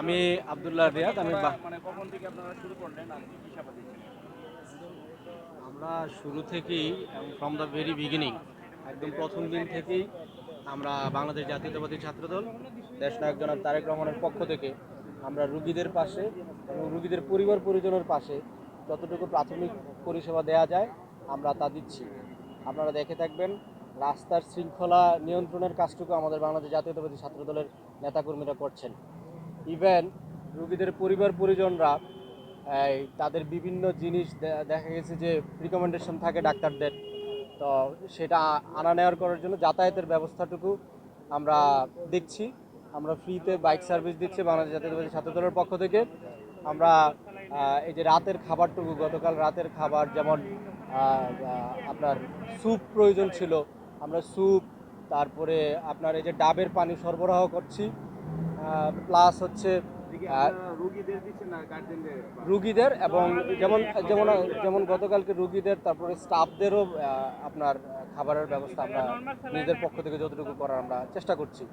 আমি আবদুল্লাহ রিয়াদ আমি মানে আমরা শুরু থেকেই ফ্রম দ্য ভেরি বিগিনিং একদম প্রথম দিন থেকেই আমরা বাংলাদেশ জাতীয়তাবাদী ছাত্রদল দেশ দেশনায়ক জনাব তারেক রহমানের পক্ষ থেকে আমরা রুগীদের পাশে এবং রুগীদের পরিবার পরিজনের পাশে যতটুকু প্রাথমিক পরিষেবা দেওয়া যায় আমরা তা দিচ্ছি। আপনারা দেখে থাকবেন রাস্তার শৃঙ্খলা নিয়ন্ত্রণের কাজটুকু আমাদের বাংলাদেশ জাতীয়তাবাদী ছাত্রদলের নেতাকর্মীরা করছেন। ইভেন রুগীদের পরিবার পরিজনরা তাদের বিভিন্ন জিনিস দেখা গেছে যে রিকমেন্ডেশন থাকে ডাক্তারদের। তো সেটা আনা নেওয়ার করার জন্য যাতায়াতের ব্যবস্থাটুকু আমরা দেখছি। আমরা ফ্রিতে বাইক সার্ভিস দিচ্ছি বাংলাদেশ জাতীয়তাবাদী ছাত্র দলের পক্ষ থেকে। আমরা এই যে রাতের খাবারটুকু, গতকাল রাতের খাবার যেমন আপনার স্যুপ প্রয়োজন ছিল, আমরা স্যুপ তারপরে আপনার এই যে ডাবের পানি সরবরাহ করছি। প্লাস হচ্ছে রুগীদের এবং যেমন যেমন যেমন গতকালকে রুগীদের, তারপরে স্টাফদেরও আপনার খাবারের ব্যবস্থা আমরা নিজেদের পক্ষ থেকে যতটুকু করার আমরা চেষ্টা করছি।